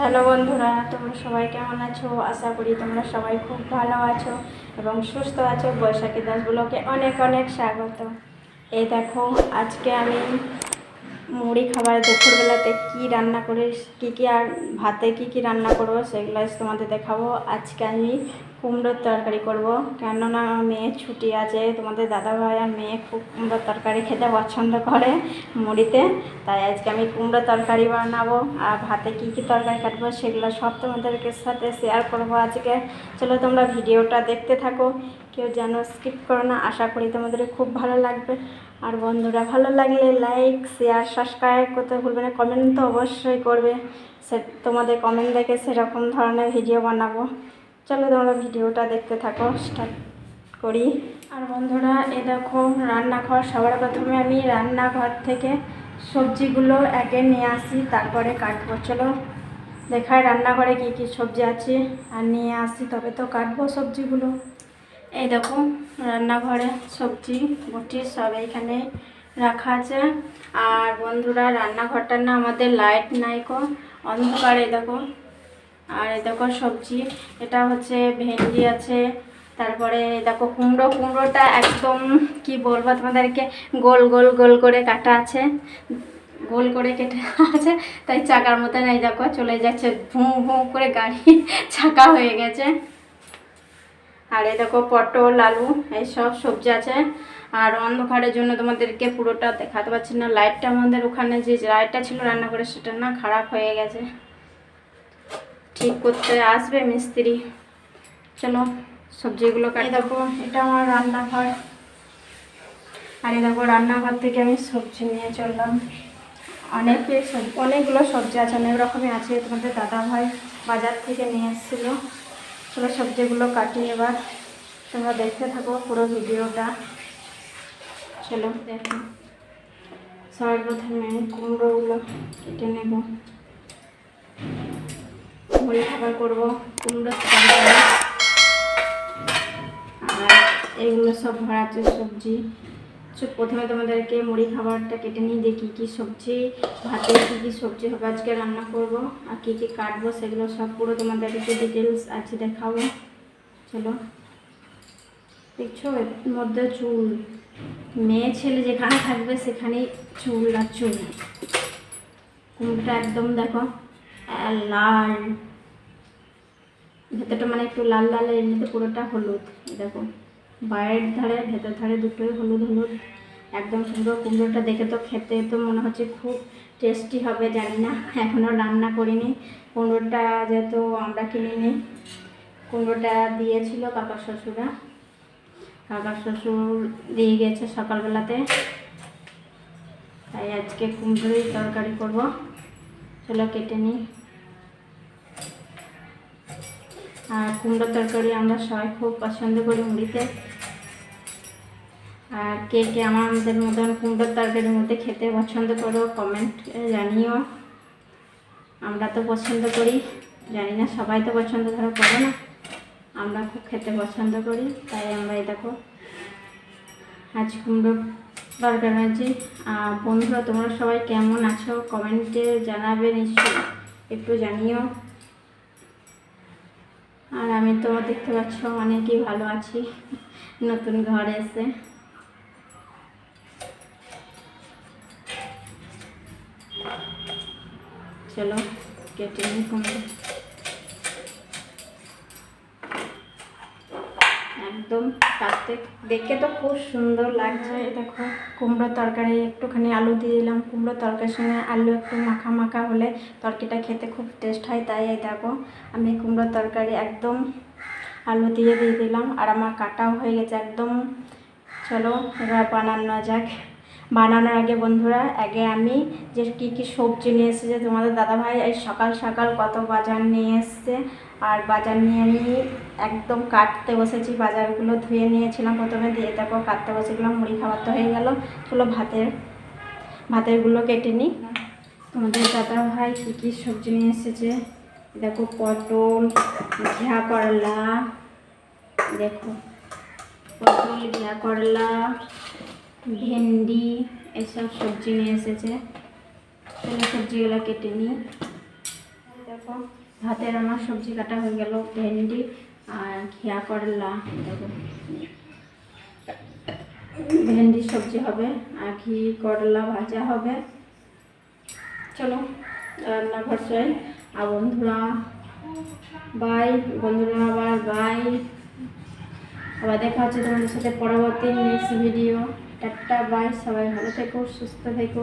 Hello বন্ধুরা, তোমরা সবাই কেমন আছো? আশা করি তোমরা সবাই খুব ভালো আছো এবং সুস্থ আছো। বৈশাখী দাসগুলোকে অনেক অনেক স্বাগত। এই দেখো, আজকে আমি মুড়ি খাবার দুপুরবেলাতে কি রান্না করে, কী কী আর ভাতে কি কি রান্না করব সেগুলো তোমাদের দেখাবো। আজকে আমি কুমড়োর তরকারি করব। কেননা মেয়ে ছুটি আছে, তোমাদের দাদাভাই আর মেয়ে খুব কুমড়োর তরকারি খেতে পছন্দ করে মুড়িতে। তাই আজকে আমি কুমড়োর তরকারি বানাবো আর ভাতে কি কি তরকারি কাটবো সেগুলো সব তোমাদেরকে সাথে শেয়ার করব আজকে। চলো তোমরা ভিডিওটা দেখতে থাকো, কেউ যেন স্কিপ করো না। আশা করি তোমাদের খুব ভালো লাগবে। আর বন্ধুরা, ভালো লাগলে লাইক শেয়ার সাবস্ক্রাইব করতে ভুলবে না। কমেন্ট তো অবশ্যই করবে। সে তোমাদের কমেন্ট দেখে সেরকম ধরনের ভিডিও বানাবো। চলো তোমরা ভিডিওটা দেখতে থাকো স্টার্ট করি। আর বন্ধুরা, এ দেখো, রান্নাঘর। সবার প্রথমে আমি রান্নাঘর থেকে সবজিগুলো একে নিয়ে আসি, তারপরে কাটবো। চলো দেখায় রান্নাঘরে কী কী সবজি আছে। আর নিয়ে আসি, তবে তো কাটবো সবজিগুলো। এই দেখো, রান্নাঘরে সবজি, গুটি সব এইখানে রাখা আছে। আর বন্ধুরা, রান্নাঘরটার না আমাদের লাইট নাই কো অন্ধকারে দেখো। আর এই দেখো সবজি, এটা হচ্ছে ভেন্ডি আছে, তারপরে দেখো কুমড়ো, কুমড়োটা একদম, কি বলব তোমাদেরকে, গোল গোল গোল করে কাটা আছে, গোল করে কেটে আছে, তাই চাকার মতন এই দেখো চলে যাচ্ছে, ভুঁ ভুঁ করে গাড়ি চাকা হয়ে গেছে। আর এই দেখো পটল, আলু এইসব সবজি আছে, আর অন্ধকারের জন্য তোমাদেরকে পুরোটা দেখাতে পারছি না, লাইটটা আমাদের ওখানে যে লাইটটা ছিল রান্না করে সেটা না খারাপ হয়ে গেছে। ঠিক করতে আসবে মিস্ত্রি। চলো, সবজিগুলো কাটি। দেখো, এটা আমার রান্নাঘর। আর এই দেখো, রান্নাঘর থেকে আমি সবজি নিয়ে চললাম। অনেকে, অনেকগুলো সবজি আছে, অনেক রকমই আছে। তোমাদের দাদা ভাই বাজার থেকে নিয়ে এসেছিল। চলো, সবজিগুলো কাটি এবার। তোমরা দেখতে থাকো পুরো ভিডিওটা। চলো, দেখো। প্রথমে কুমড়োগুলো কেটে নেব। মুড়ি খাবার করব কুমড়ো আর এগুলো সব ভরা আছে সবজি। সো প্রথমে তোমাদেরকে মুড়ি খাবারটা কেটে নিয়ে দেখি কী সবজি, ভাতে কী কী সবজি হবে, আজকে রান্না করব। আর কী কী কাটবো, সেগুলো সব পুরো তোমাদেরকে ডিটেলস আছে দেখাবো। চলো। দেখছ, এর মধ্যে চুল। মেয়ে ছেলে যেখানে থাকবে, সেখানেই চুল আর চুল কুমড়োটা একদম দেখো, লাল। ভেতরটা মানে একটু লাল লাল, এমনিতে পুরোটা হলুদ। দেখো, বাইরের ধারে, ভেতর ধারে দুটোই হলুদ হলুদ। একদম সুন্দর কুমড়োটা দেখে তো খেতে তো মনে হচ্ছে খুব টেস্টি হবে, জানি না। এখনও রান্না করিনি। কুমড়োটা যেহেতু আমরা কিনিনি, কুমড়োটা দিয়েছিল কাকা শ্বশুরা। কাকা শ্বশুর দিয়ে গেছে সকালবেলাতে। তাই আজকে কুমড়োই তরকারি করব। চলো কেটে নিই। আর কুমড়ো তরকারি আমরা সবাই খুব পছন্দ করি মুড়িতে। আর কে কে আমাদের মতন কুমড়োর তরকারির মধ্যে খেতে পছন্দ করো কমেন্ট জানিও। আমরা তো পছন্দ করি, জানি না সবাই তো পছন্দ ধরো, করো না। আমরা খুব খেতে পছন্দ করি, তাই আমরা এই দেখো, আজ কুমড়ো তরকারি আর বন্ধুরা, তোমরা সবাই কেমন আছো? কমেন্টে জানাবে নিশ্চয়ই, একটু জানিও। আর আমি তো দেখতে পাচ্ছ অনেকই ভালো আছি। নতুন ঘরে এসে। চলো কেটে একদম। কাটতে দেখে তো খুব সুন্দর লাগছে। দেখো, কুমড়ো তরকারি, একটুখানি আলু দিয়ে দিলাম। কুমড়ো তরকারির সঙ্গে আলু একটু মাখা মাখা হলে তরকারিটা খেতে খুব টেস্ট হয়। তাই দেখো, আমি কুমড়ো তরকারি একদম আলু দিয়ে দিয়ে দিলাম। আর আমার কাটাও হয়ে গেছে একদম। চলো, এবার বানানো যাক। বানানোর আগে বন্ধুরা, আগে আমি যে কী কী সবজি নিয়ে এসেছে তোমাদের দাদাভাই এই সকাল সকাল কত বাজার নিয়ে এসছে। আর বাজার নিয়ে আমি একদম কাটতে বসেছি, বাজারগুলো ধুয়ে নিয়েছিলাম। প্রথমে দিয়ে দেখো কাটতে বসেছিলাম, মুড়ি খাবার তো হয়ে গেল। চলো ভাতের, ভাতেরগুলো কেটে নিই। তোমাদের দাদাভাই কী কী সবজি নিয়ে এসেছে? দেখো পটল ঘিয়া করলা দেখো পটল ঘিয়া করলা ভেন্ডি, এসব সবজি নিয়ে এসেছে। চলো সবজিগুলো কেটে নিই। দেখো, ভাতের আমার সবজি কাটা হয়ে গেল, ভেন্ডি আর ঘিয়া করলা। দেখো। ভেন্ডি সবজি হবে আর ঘি করলা ভাজা হবে। চলো, রান্নাঘর যাই আর বন্ধুরা বাই বন্ধুরা, আবার বাই আবার দেখা হচ্ছে তোমাদের সাথে পরবর্তী নেক্সট ভিডিও টাটা বাই সবাই ভালো থেকো, সুস্থ থেকো।